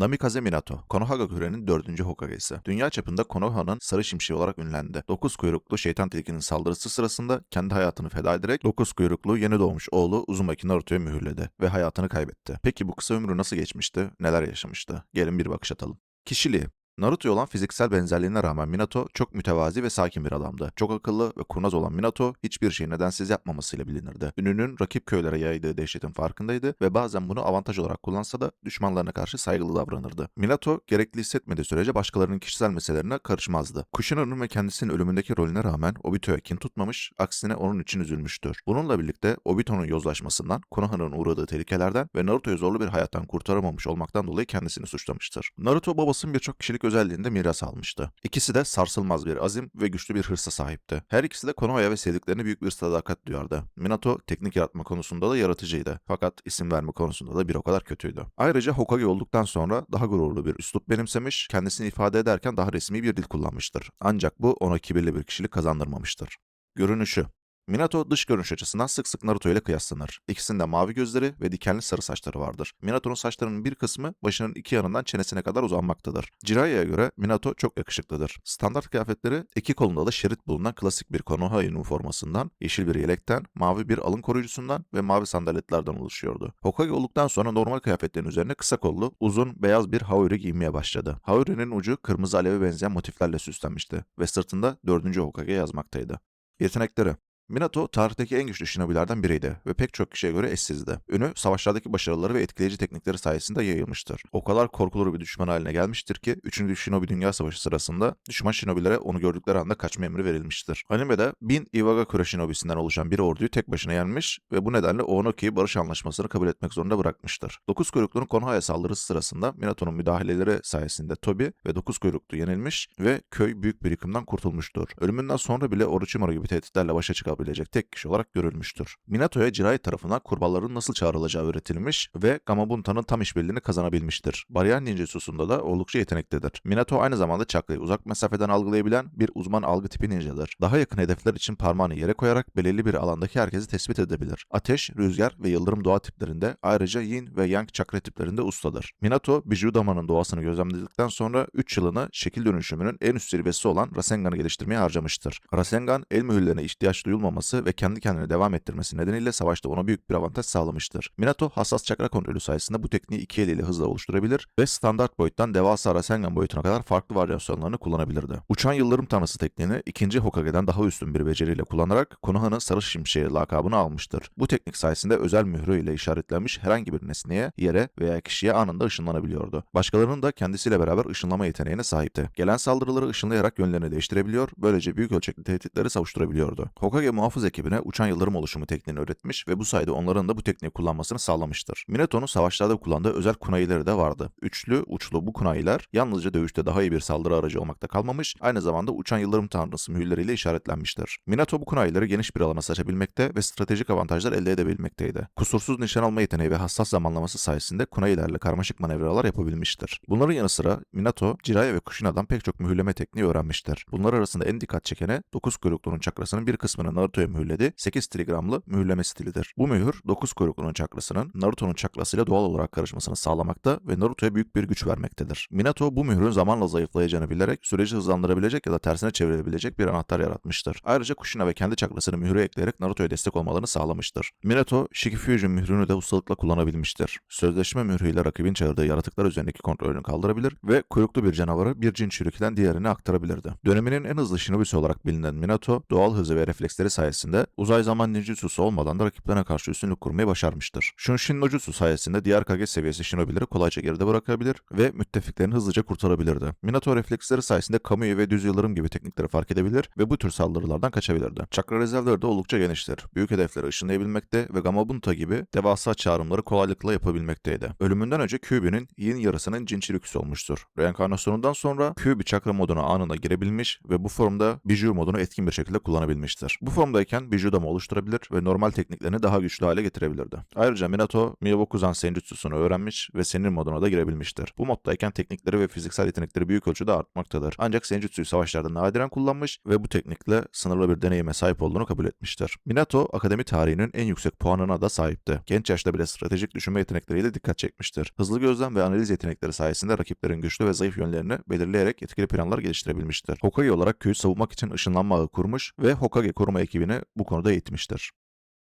Namikaze Minato, Konoha Gakure'nin dördüncü Hokage'si. Dünya çapında Konoha'nın sarı şimşeği olarak ünlendi. Dokuz kuyruklu şeytan tilkinin saldırısı sırasında kendi hayatını feda ederek dokuz kuyruklu yeni doğmuş oğlu Uzumaki Naruto'yu mühürledi ve hayatını kaybetti. Peki bu kısa ömrü nasıl geçmişti, neler yaşamıştı? Gelin bir bakış atalım. Kişiliği Naruto'ya olan fiziksel benzerliğine rağmen Minato çok mütevazi ve sakin bir adamdı. Çok akıllı ve kurnaz olan Minato hiçbir şeyi nedensiz yapmamasıyla bilinirdi. Ününün rakip köylere yaydığı dehşetin farkındaydı ve bazen bunu avantaj olarak kullansa da düşmanlarına karşı saygılı davranırdı. Minato gerekli hissetmediği sürece başkalarının kişisel meselelerine karışmazdı. Kushino'nun ve kendisinin ölümündeki rolüne rağmen Obito'ya kin tutmamış, aksine onun için üzülmüştür. Bununla birlikte Obito'nun yozlaşmasından, Konoha'nın uğradığı tehlikelerden ve Naruto'yu zorlu bir hayattan kurtaramamış olmaktan dolayı kendisini suçlamıştır. Naruto babasının birçok kişilik özelliğinde miras almıştı. İkisi de sarsılmaz bir azim ve güçlü bir hırsa sahipti. Her ikisi de Konoha'ya ve sevdiklerine büyük bir sadakat duyardı. Minato teknik yaratma konusunda da yaratıcıydı. Fakat isim verme konusunda da bir o kadar kötüydü. Ayrıca Hokage olduktan sonra daha gururlu bir üslup benimsemiş, kendisini ifade ederken daha resmi bir dil kullanmıştır. Ancak bu ona kibirli bir kişilik kazandırmamıştır. Görünüşü Minato dış görünüş açısından sık sık Naruto ile kıyaslanır. İkisinde mavi gözleri ve dikenli sarı saçları vardır. Minato'nun saçlarının bir kısmı başının iki yanından çenesine kadar uzanmaktadır. Jiraiya göre Minato çok yakışıklıdır. Standart kıyafetleri iki kolunda da şerit bulunan klasik bir Konoha üniformasından, yeşil bir yelekten, mavi bir alın koruyucusundan ve mavi sandaletlerden oluşuyordu. Hokage olduktan sonra normal kıyafetlerin üzerine kısa kollu, uzun, beyaz bir haori giymeye başladı. Haori'nin ucu kırmızı aleve benzeyen motiflerle süslenmişti ve sırtında 4. Hokage yazmaktaydı. Yetenekleri Minato tarihteki en güçlü shinobilerden biriydi ve pek çok kişiye göre eşsizdi. Ünü savaşlardaki başarıları ve etkileyici teknikleri sayesinde yayılmıştır. O kadar korkulur bir düşman haline gelmiştir ki 3. Shinobi Dünya Savaşı sırasında düşman shinobilere onu gördükleri anda kaçma emri verilmiştir. Animede 1000 Iwagakure shinobisinden oluşan bir orduyu tek başına yenmiş ve bu nedenle Onoki'yi barış anlaşmasını kabul etmek zorunda bırakmıştır. Dokuz kuyruklu'nun Konoha'ya saldırısı sırasında Minato'nun müdahaleleri sayesinde Tobi ve dokuz kuyruklu yenilmiş ve köy büyük bir yıkımdan kurtulmuştur. Ölümünden sonra bile Orochimaru gibi tehditlerle başa çıkabilecek tek kişi olarak görülmüştür. Minato'ya Jirai tarafından kurbanların nasıl çağrılacağı öğretilmiş ve Gamabunta'nın tam işbirliğini kazanabilmiştir. Bariyer ninjutsusunda da oldukça yeteneklidir. Minato aynı zamanda çakrayı uzak mesafeden algılayabilen bir uzman algı tipi ninjadır. Daha yakın hedefler için parmağını yere koyarak belirli bir alandaki herkesi tespit edebilir. Ateş, rüzgar ve yıldırım doğa tiplerinde ayrıca yin ve yang çakra tiplerinde ustadır. Minato, Bijudama'nın doğasını gözlemledikten sonra 3 yılını şekil dönüşümünün en üst zirvesi olan Rasengan'ı geliştirmeye harcamıştır. Rasengan, el mühürlerine ihtiyaç duyulmaması ve kendi kendine devam ettirmesi nedeniyle savaşta ona büyük bir avantaj sağlamıştır. Minato, hassas çakra kontrolü sayesinde bu tekniği iki eliyle hızla oluşturabilir ve standart boyuttan devasa Rasengan boyutuna kadar farklı varyasyonlarını kullanabilirdi. Uçan yıldırım tanrısı tekniğini ikinci Hokage'den daha üstün bir beceriyle kullanarak Konoha'nın Sarı Şimşeği lakabını almıştır. Bu teknik sayesinde özel mührü ile işaretlenmiş herhangi bir nesneye, yere veya kişiye anında ışınlanabiliyordu. Başkalarının da kendisiyle beraber ışınlama yeteneğine sahipti. Gelen saldırıları ışınlayarak yönlerini değiştirebiliyor, böylece büyük ölçekli tehditleri savuşturabiliyordu. Hokage muhafız ekibine uçan yıldırım oluşumu tekniğini öğretmiş ve bu sayede onların da bu tekniği kullanmasını sağlamıştır. Minato'nun savaşlarda kullandığı özel kunayileri de vardı. Üçlü, uçlu bu kunayiler yalnızca dövüşte daha iyi bir saldırı aracı olmakta kalmamış, aynı zamanda uçan yıldırım tanrısı mühürleriyle işaretlenmiştir. Minato bu kunayileri geniş bir alana saçabilmekte ve stratejik avantajlar elde edebilmekteydi. Kusursuz nişan alma yeteneği ve hassas zamanlaması sayesinde kunayilerle karmaşık manevralar yapabilmiştir. Bunların yanı sıra Minato, Jiraiya ve Kushina'dan pek çok mühürleme tekniği öğrenmiştir. Bunlar arasında en dikkat çekeni 9 kuyruklunun çakrasının bir kısmını Naruto'ya mühürledi, 8 trigramlı mühürleme stilidir. Bu mühür 9 kuyruklunun çakrasının Naruto'nun çakrasıyla doğal olarak karışmasını sağlamakta ve Naruto'ya büyük bir güç vermektedir. Minato bu mührün zamanla zayıflayacağını bilerek süreci hızlandırabilecek ya da tersine çevirebilecek bir anahtar yaratmıştır. Ayrıca Kushina ve kendi çakrasını mühüre ekleyerek Naruto'ya destek olmalarını sağlamıştır. Minato, Shikifusion mührünü de ustalıkla kullanabilmiştir. Sözleşme mührüyle rakibin çağırdığı yaratıklar üzerindeki kontrolünü kaldırabilir ve kuyruklu bir canavarı bir cin çürükten diğerine aktarabilirdi. Döneminin en hızlı shinobisi olarak bilinen Minato, doğal hızı ve refleksleri sayesinde uzay zaman ninjutsusu olmadan da rakiplerine karşı üstünlük kurmayı başarmıştır. Shunshin no sayesinde diğer Kage seviyesi shinobileri kolayca geride bırakabilir ve müttefiklerini hızlıca kurtarabilirdi. Minato refleksleri sayesinde Kamui ve düz yıldırım gibi teknikleri fark edebilir ve bu tür saldırılardan kaçabilirdi. Çakra rezervleri de oldukça geniştir. Büyük hedefleri ışınlayabilmekte ve Gamabunta gibi devasa çağrımları kolaylıkla yapabilmekteydi. Ölümünden önce Kyuubi'nin yin yarısının Jinchurikusu olmuştur. Reenkarnasyonundan sonra Kyuubi çakra moduna anında girebilmiş ve bu formda Bijou modunu etkin bir şekilde kullanabilmiştir. Bu formdayken Bijudama oluşturabilir ve normal tekniklerini daha güçlü hale getirebilirdi. Ayrıca Minato, Miyabokuzan Senjutsu'sunu öğrenmiş ve Senin moduna da girebilmiştir. Bu moddayken teknikleri ve fiziksel yetenekleri büyük ölçüde artmaktadır. Ancak Senjutsu'yu savaşlarda nadiren kullanmış ve bu teknikle sınırlı bir deneyime sahip olduğunu kabul etmiştir. Minato, akademi tarihinin en yüksek puanına da sahipti. Genç yaşta bile stratejik düşünme yetenekleriyle dikkat çekmiştir. Hızlı gözlem ve analiz yetenekleri sayesinde rakiplerin güçlü ve zayıf yönlerini belirleyerek etkili planlar geliştirebilmiştir. Hokage olarak köyü savunmak için ışınlanma ağı kurmuş ve Hokage koruma ekibini bu konuda eğitmiştir.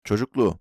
Çocukluğu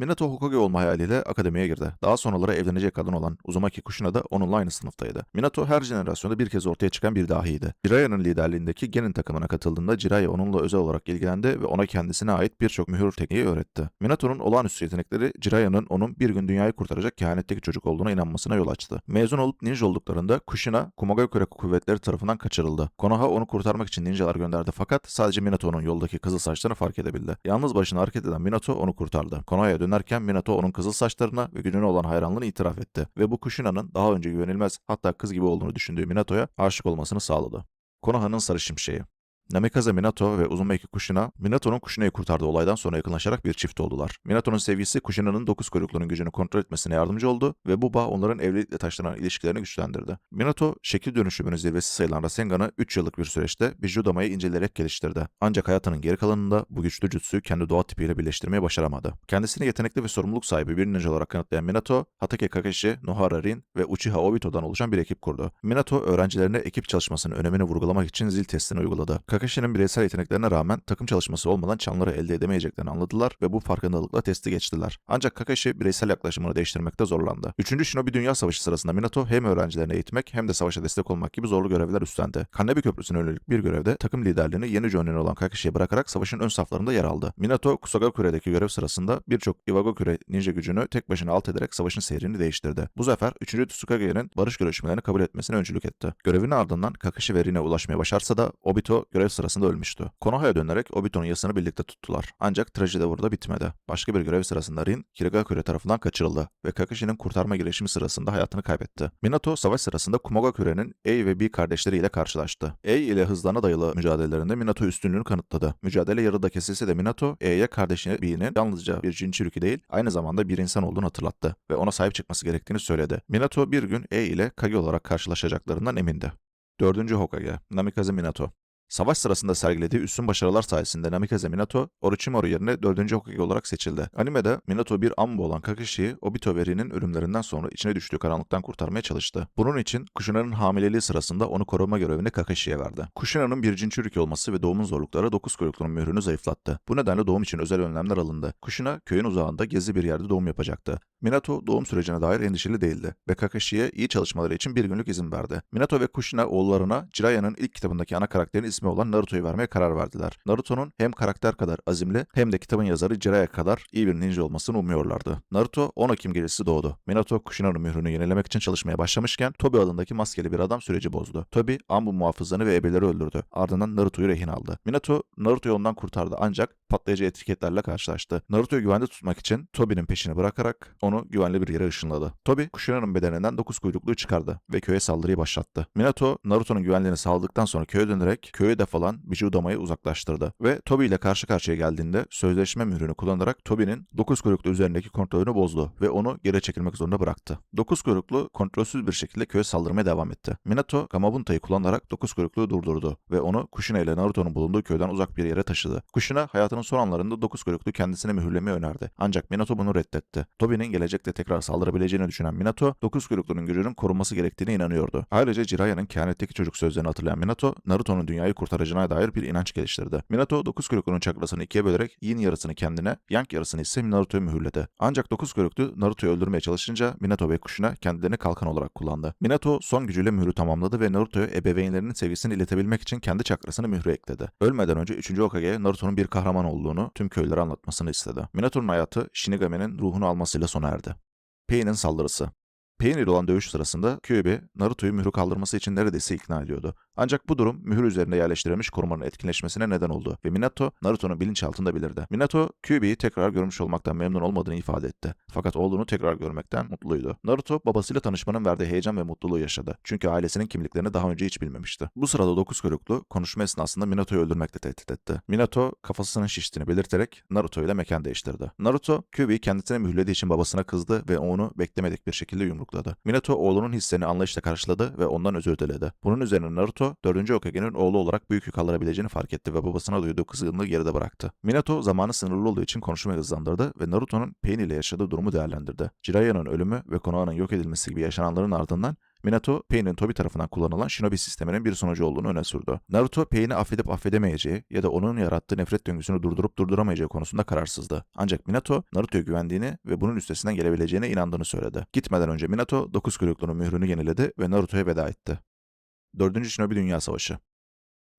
Minato Hokage olma hayaliyle akademiye girdi. Daha sonraları evlenecek kadın olan Uzumaki Kushina da onunla aynı sınıftaydı. Minato her jenerasyonda bir kez ortaya çıkan bir dahiydi. Jiraiyanın liderliğindeki Genin takımına katıldığında Jiraiya onunla özel olarak ilgilendi ve ona kendisine ait birçok mühür tekniği öğretti. Minato'nun olağanüstü yetenekleri Jiraiya'nın onun bir gün dünyayı kurtaracak kehanetteki çocuk olduğuna inanmasına yol açtı. Mezun olup ninja olduklarında Kushina Kumagakure kuvvetleri tarafından kaçırıldı. Konoha onu kurtarmak için ninjalar gönderdi fakat sadece Minato'nun yoldaki kızıl saçlarını fark edebildi. Yalnız başına hareket eden Minato onu kurtardı. Konoha'ya dönerken Minato onun kızıl saçlarına ve gücüne olan hayranlığını itiraf etti ve bu Kushina'nın daha önce güvenilmez hatta kız gibi olduğunu düşündüğü Minato'ya aşık olmasını sağladı. Konoha'nın sarı şimşeği Namikaze Minato ve Uzumaki Kushina, Minato'nun Kushina'yı kurtardığı olaydan sonra yakınlaşarak bir çift oldular. Minato'nun sevgisi Kushina'nın dokuz kuyrukluğunun gücünü kontrol etmesine yardımcı oldu ve bu bağ onların evlilikle taşlanan ilişkilerini güçlendirdi. Minato, şekil dönüşümünün zirvesi sayılan Rasengan'ı 3 yıllık bir süreçte Bijudama'yı inceleyerek geliştirdi. Ancak hayatının geri kalanında bu güçlü jutsuyu kendi doğa tipiyle birleştirmeyi başaramadı. Kendisini yetenekli ve sorumluluk sahibi bir ninja olarak kanıtlayan Minato, Hatake Kakashi, Nohara Rin ve Uchiha Obito'dan oluşan bir ekip kurdu. Minato, öğrencilerine ekip çalışmasının önemini vurgulamak için zil testini uyguladı. Kakashi'nin bireysel yeteneklerine rağmen takım çalışması olmadan çanları elde edemeyeceklerini anladılar ve bu farkındalıkla testi geçtiler. Ancak Kakashi bireysel yaklaşımını değiştirmekte zorlandı. Üçüncü Shinobi Dünya Savaşı sırasında Minato hem öğrencilerini eğitmek hem de savaşa destek olmak gibi zorlu görevler üstlendi. Kannebi Köprüsü'ne yönelik bir görevde takım liderliğini yeni Jonin olan Kakashi'ye bırakarak savaşın ön saflarında yer aldı. Minato, Kusagakure'deki görev sırasında birçok Iwagakure ninja gücünü tek başına alt ederek savaşın seyrini değiştirdi. Bu zafer 3. Tsukage'nin barış görüşmelerini kabul etmesine öncülük etti. Görevinin ardından Kakashi ve Rin'e ulaşmaya başarsa da Obito görev sırasında ölmüştü. Konoha'ya dönerek Obito'nun yasını birlikte tuttular. Ancak trajedi burada bitmedi. Başka bir görev sırasında Rin, Kirigakure tarafından kaçırıldı ve Kakashi'nin kurtarma girişimi sırasında hayatını kaybetti. Minato savaş sırasında Kumogakure'nin Ei ve B kardeşleriyle karşılaştı. Ei ile hızlarına dayalı mücadelelerinde Minato üstünlüğünü kanıtladı. Mücadele yarıda kesilse de Minato, Ei'ye kardeşini B'nin yalnızca bir Jinchuriki değil, aynı zamanda bir insan olduğunu hatırlattı ve ona sahip çıkması gerektiğini söyledi. Minato bir gün Ei ile Kage olarak karşılaşacaklarından emindi. Dördüncü Hokage, Namikaze Minato. Savaş sırasında sergilediği üstün başarılar sayesinde Namikaze Minato, Orochimaru yerine 4. Hokage olarak seçildi. Animede Minato bir ambo olan Kakashi'yi Obito ve Rin'in ölümlerinden sonra içine düştüğü karanlıktan kurtarmaya çalıştı. Bunun için Kushina'nın hamileliği sırasında onu koruma görevini Kakashi'ye verdi. Kushina'nın bir Jinchuriki olması ve doğumun zorlukları 9 kuyrukluğun mührünü zayıflattı. Bu nedenle doğum için özel önlemler alındı. Kushina köyün uzağında gizli bir yerde doğum yapacaktı. Minato doğum sürecine dair endişeli değildi ve Kakashi'ye iyi çalışmaları için bir günlük izin verdi. Minato ve Kushina oğullarına Jiraiya'nın ilk kitabındaki ana karakterin ismi olan Naruto'yu vermeye karar verdiler. Naruto'nun hem karakter kadar azimli hem de kitabın yazarı Jiraiya kadar iyi bir ninja olmasını umuyorlardı. Naruto 10 Ekim gecesi doğdu. Minato Kushina'nın mührünü yenilemek için çalışmaya başlamışken Tobi adındaki maskeli bir adam süreci bozdu. Tobi Ambu muhafızlarını ve ebeleri öldürdü. Ardından Naruto'yu rehin aldı. Minato Naruto'yu ondan kurtardı ancak patlayıcı etiketlerle karşılaştı. Naruto'yu güvende tutmak için Tobi'nin peşini bırakarak onu güvenli bir yere ışınladı. Tobi, Kushina'nın bedeninden 9 kuyrukluğu çıkardı ve köye saldırıyı başlattı. Minato, Naruto'nun güvenliğini sağladıktan sonra köye dönerek köyü defalan Bijudama'yı uzaklaştırdı ve Tobi ile karşı karşıya geldiğinde sözleşme mührünü kullanarak Tobi'nin 9 kuyruklu üzerindeki kontrolünü bozdu ve onu geri çekilmek zorunda bıraktı. 9 kuyruklu kontrolsüz bir şekilde köye saldırmaya devam etti. Minato, Gamabunta'yı kullanarak 9 kuyrukluğu durdurdu ve onu Kushina ile Naruto'nun bulunduğu köyden uzak bir yere taşıdı. Kushina hayatının son anlarında 9 kuyruklu kendisine mühürlemeyi önerdi. Ancak Minato bunu reddetti. Tobi'nin gelecekte tekrar saldırabileceğini düşünen Minato, 9 kuyruklunun gücünün korunması gerektiğine inanıyordu. Ayrıca Jiraiya'nın kehanetteki çocuk sözlerini hatırlayan Minato, Naruto'nun dünyayı kurtaracağına dair bir inanç geliştirdi. Minato, 9 kuyruklunun çakrasını ikiye bölerek Yin yarısını kendine, Yang yarısını ise Naruto'ya mühürledi. Ancak 9 kuyruklu Naruto'yu öldürmeye çalışınca Minato ve Kushina kendilerini kalkan olarak kullandı. Minato son gücüyle mührü tamamladı ve Naruto'ya ebeveynlerinin sevgisini iletebilmek için kendi çakrasını mührü ekledi. Ölmeden önce 3. Hokage Naruto'nun bir kahraman olduğunu tüm köylere anlatmasını istedi. Minato'nun hayatı Shinigame'nin ruhunu almasıyla sona erdi. Pain'in saldırısı Pain ile olan dövüş sırasında Kyuubi, Naruto'yu mührü kaldırması için neredeyse ikna ediyordu. Ancak bu durum mühür üzerinde yerleştirilmiş korumanın etkinleşmesine neden oldu ve Minato Naruto'nun bilinçaltında bilirdi. Minato Kyuubi'yi tekrar görmüş olmaktan memnun olmadığını ifade etti. Fakat oğlunu tekrar görmekten mutluydu. Naruto babasıyla tanışmanın verdiği heyecan ve mutluluğu yaşadı. Çünkü ailesinin kimliklerini daha önce hiç bilmemişti. Bu sırada dokuz kuyruklu konuşma esnasında Minato'yu öldürmekle tehdit etti. Minato kafasının şiştiğini belirterek Naruto ile mekan değiştirdi. Naruto Kyuubi'yi kendisine mühürlediği için babasına kızdı ve onu beklemedik bir şekilde yumrukladı. Minato oğlunun hislerini anlayışla karşıladı ve ondan özür diledi. Bunun üzerine Naruto 4. Hokage'nin oğlu olarak büyük yük kaldırabileceğini fark etti ve babasına duyduğu kızgınlığı geride bıraktı. Minato zamanı sınırlı olduğu için konuşmayı hızlandırdı ve Naruto'nun Pain ile yaşadığı durumu değerlendirdi. Jiraiyanın ölümü ve Konoha'nın yok edilmesi gibi yaşananların ardından Minato, Pain'in Tobi tarafından kullanılan Shinobi sisteminin bir sonucu olduğunu öne sürdü. Naruto, Pain'i affedip affedemeyeceği ya da onun yarattığı nefret döngüsünü durdurup durduramayacağı konusunda kararsızdı. Ancak Minato, Naruto'ya güvendiğini ve bunun üstesinden gelebileceğine inandığını söyledi. Gitmeden önce Minato, dokuz kuyruklunun mührünü yeniledi ve Naruto'ya veda etti. 4. Shinobi Dünya Savaşı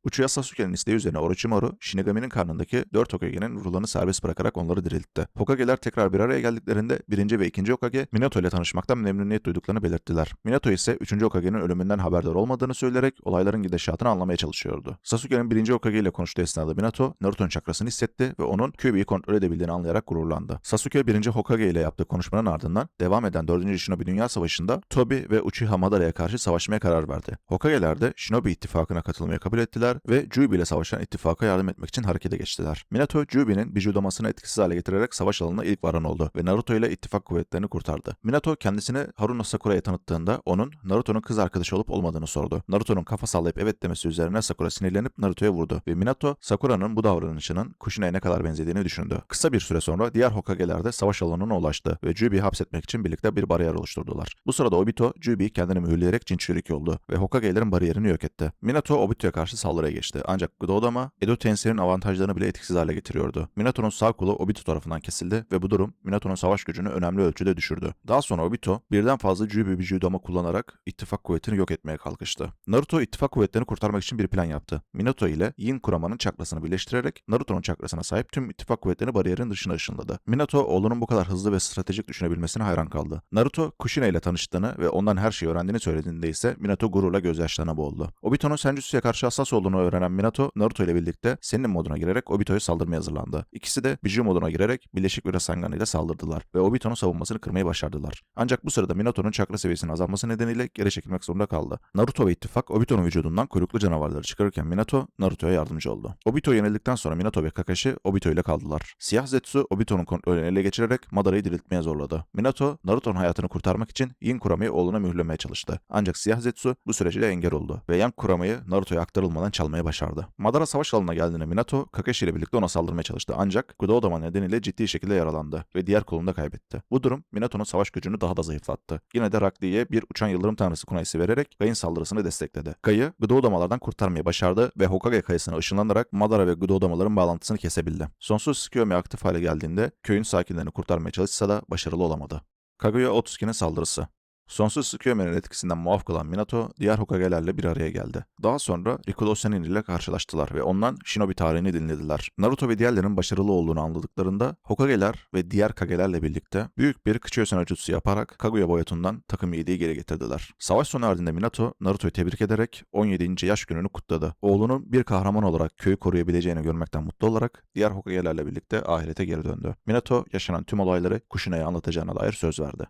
Uchiha Sasuke'nin isteği üzerine Orochimaru, Shinigami'nin karnındaki dört Hokage'nin ruhlarını serbest bırakarak onları diriltti. Hokage'ler tekrar bir araya geldiklerinde birinci ve ikinci Hokage Minato ile tanışmaktan memnuniyet duyduklarını belirttiler. Minato ise üçüncü Hokage'nin ölümünden haberdar olmadığını söyleyerek olayların gidişatını anlamaya çalışıyordu. Sasuke'nin birinci Hokage ile konuştuğu esnada Minato, Naruto'nun çakrasını hissetti ve onun Kyuubi'yi kontrol edebildiğini anlayarak gururlandı. Sasuke birinci Hokage ile yaptığı konuşmanın ardından devam eden 4. Shinobi Dünya Savaşı'nda Tobi ve Uchiha Madara'ya karşı savaşmaya karar verdi. Hokage'ler de Shinobi ittifakına katılmayı kabul ettiler ve Jubi ile savaşan ittifaka yardım etmek için harekete geçtiler. Minato, Jubi'nin Bijudamasını etkisiz hale getirerek savaş alanına ilk varan oldu ve Naruto ile ittifak kuvvetlerini kurtardı. Minato kendisini Haruna Sakura'ya tanıttığında onun Naruto'nun kız arkadaşı olup olmadığını sordu. Naruto'nun kafa sallayıp evet demesi üzerine Sakura sinirlenip Naruto'ya vurdu ve Minato, Sakura'nın bu davranışının Kushina'ya ne kadar benzediğini düşündü. Kısa bir süre sonra diğer Hokage'ler de savaş alanına ulaştı ve Jubi'yi hapsetmek için birlikte bir bariyer oluşturdular. Bu sırada Obito, Jubi'yi kendini mühürleyerek Jinchuriki oldu ve Hokage'lerin bariyerini yok etti. Minato Obito'ya karşı saldırıya geçti ancak Gododama, Edo Tenser'in avantajlarını bile etkisiz hale getiriyordu. Minato'nun sağ kolu Obito tarafından kesildi ve bu durum Minato'nun savaş gücünü önemli ölçüde düşürdü. Daha sonra Obito birden fazla Jubi Bijudama kullanarak ittifak kuvvetini yok etmeye kalkıştı. Naruto ittifak kuvvetlerini kurtarmak için bir plan yaptı. Minato ile Yin Kurama'nın çakrasını birleştirerek Naruto'nun çakrasına sahip tüm ittifak kuvvetlerini bariyerin dışına ışınladı. Minato oğlunun bu kadar hızlı ve stratejik düşünebilmesine hayran kaldı. Naruto Kushina ile tanıştığını ve ondan her şeyi öğrendiğini söylediğinde ise Minato gururla gözyaşlarına boğuldu. Obito'nun Senjutsu'ya karşı hassas olduğunu öğrenen Minato, Naruto ile birlikte Senin moduna girerek Obito'ya saldırmaya hazırlandı. İkisi de Biju moduna girerek Birleşik bir Rasengan ile saldırdılar ve Obito'nun savunmasını kırmayı başardılar. Ancak bu sırada Minato'nun çakra seviyesinin azalması nedeniyle geri çekilmek zorunda kaldı. Naruto ve ittifak Obito'nun vücudundan kuyruklu canavarları çıkarırken Minato, Naruto'ya yardımcı oldu. Obito yenildikten sonra Minato ve Kakashi Obito ile kaldılar. Siyah Zetsu Obito'nun kontrolünü ele geçirerek Madara'yı diriltmeye zorladı. Minato, Naruto'nun hayatını kurtarmak için Yin Kurama'yı oğluna mühürlemeye çalıştı. Ancak Siyah Zetsu bu süreçte engel oldu ve Yang Kurama'yı Naruto'ya aktarılmadan çalmaya başardı. Madara savaş alanına geldiğinde Minato, Kakashi ile birlikte ona saldırmaya çalıştı ancak Gododama nedeniyle ciddi şekilde yaralandı ve diğer kolunu da kaybetti. Bu durum Minato'nun savaş gücünü daha da zayıflattı. Yine de Rock Lee'ye bir uçan yıldırım tanrısı kunayısı vererek Gai'nin saldırısını destekledi. Gai'yi Gododamalardan kurtarmayı başardı ve Hokage kayısına ışınlanarak Madara ve Gododamaların bağlantısını kesebildi. Sonsuz Tsukuyomi aktif hale geldiğinde köyün sakinlerini kurtarmaya çalışsa da başarılı olamadı. Kaguya Otsuki'nin saldırısı Sonsuz Tsukuyomi'nin etkisinden muaf kalan Minato diğer Hokage'lerle bir araya geldi. Daha sonra Rikudo Senin ile karşılaştılar ve ondan Shinobi tarihini dinlediler. Naruto ve diğerlerinin başarılı olduğunu anladıklarında Hokage'ler ve diğer Kage'lerle birlikte büyük bir Kıçıyorsen Jutsu yaparak Kaguya boyutundan takım iyiliği geri getirdiler. Savaş sonu ardında Minato Naruto'yu tebrik ederek 17. yaş gününü kutladı. Oğlunun bir kahraman olarak köyü koruyabileceğini görmekten mutlu olarak diğer Hokage'lerle birlikte ahirete geri döndü. Minato yaşanan tüm olayları Kushina'ya anlatacağına dair söz verdi.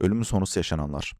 Ölümü sonrası yaşananlar.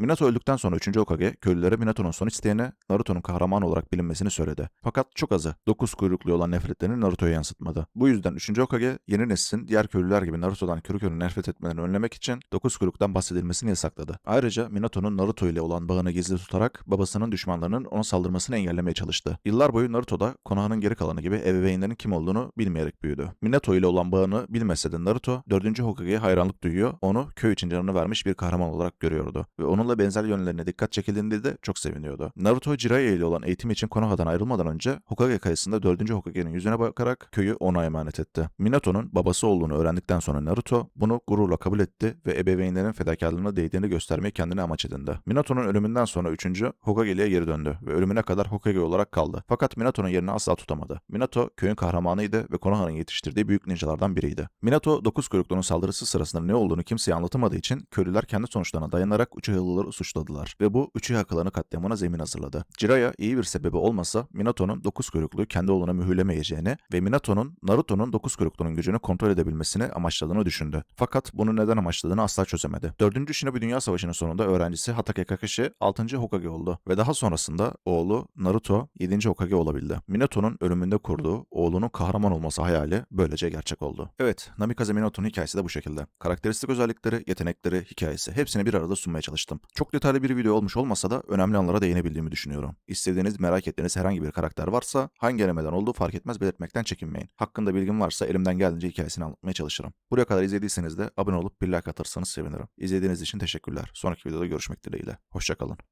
Minato öldükten sonra 3. Hokage köylülere Minato'nun son isteğine Naruto'nun kahraman olarak bilinmesini söyledi. Fakat çok azı 9 kuyruklu olan nefretlerini Naruto'ya yansıtmadı. Bu yüzden 3. Hokage yeni neslin diğer köylüler gibi Naruto'dan körü körü nefret etmelerini önlemek için 9 kuyruktan bahsedilmesini yasakladı. Ayrıca Minato'nun Naruto ile olan bağını gizli tutarak babasının düşmanlarının ona saldırmasını engellemeye çalıştı. Yıllar boyu Naruto da Konoha'nın geri kalanı gibi ebeveynlerin kim olduğunu bilmeyerek büyüdü. Minato ile olan bağını bilmese de Naruto 4. Hokage'ye hayranlık duyuyor, onu köy için canını vermiş bir kahraman olarak görüyordu ve onunla benzer yönlerine dikkat çekildiğinde de çok seviniyordu. Naruto Jiraiya ile olan eğitim için Konoha'dan ayrılmadan önce Hokage kayısında 4. Hokage'nin yüzüne bakarak köyü ona emanet etti. Minato'nun babası olduğunu öğrendikten sonra Naruto bunu gururla kabul etti ve ebeveynlerin fedakarlığına değdiğini göstermeyi kendine amaç edindi. Minato'nun ölümünden sonra 3. Hokage'liğe geri döndü ve ölümüne kadar Hokage olarak kaldı. Fakat Minato'nun yerini asla tutamadı. Minato köyün kahramanıydı ve Konoha'nın yetiştirdiği büyük ninjalardan biriydi. Minato 9 kuyruklunun saldırısı sırasında ne olduğunu kimseye anlatamadığı için köylüler kendi sonuçlarına dayanarak Uchiha'lıları Uchihaları suçladılar ve bu Uchiha klanı katliamına zemin hazırladı. Jiraiya iyi bir sebebi olmasa Minato'nun 9 kuyrukluyu kendi oğluna mühürlemeyeceğini ve Minato'nun Naruto'nun 9 kuyruklunun gücünü kontrol edebilmesini amaçladığını düşündü. Fakat bunu neden amaçladığını asla çözemedi. 4. Shinobi Dünya Savaşı'nın sonunda öğrencisi Hatake Kakashi 6. Hokage oldu ve daha sonrasında oğlu Naruto 7. Hokage olabildi. Minato'nun ölümünde kurduğu oğlunun kahraman olması hayali böylece gerçek oldu. Evet, Namikaze Minato'nun hikayesi de bu şekilde. Karakteristik özellikleri, yetenekleri, hikayesi hepsini bir arada sunmaya çalıştım. Çok detaylı bir video olmuş olmasa da önemli anlara değinebildiğimi düşünüyorum. İstediğiniz, merak ettiğiniz herhangi bir karakter varsa hangi elemeden olduğu fark etmez belirtmekten çekinmeyin. Hakkında bilgim varsa elimden geldiğince hikayesini anlatmaya çalışırım. Buraya kadar izlediyseniz de abone olup bir like atarsanız sevinirim. İzlediğiniz için teşekkürler. Sonraki videoda görüşmek dileğiyle. Hoşçakalın.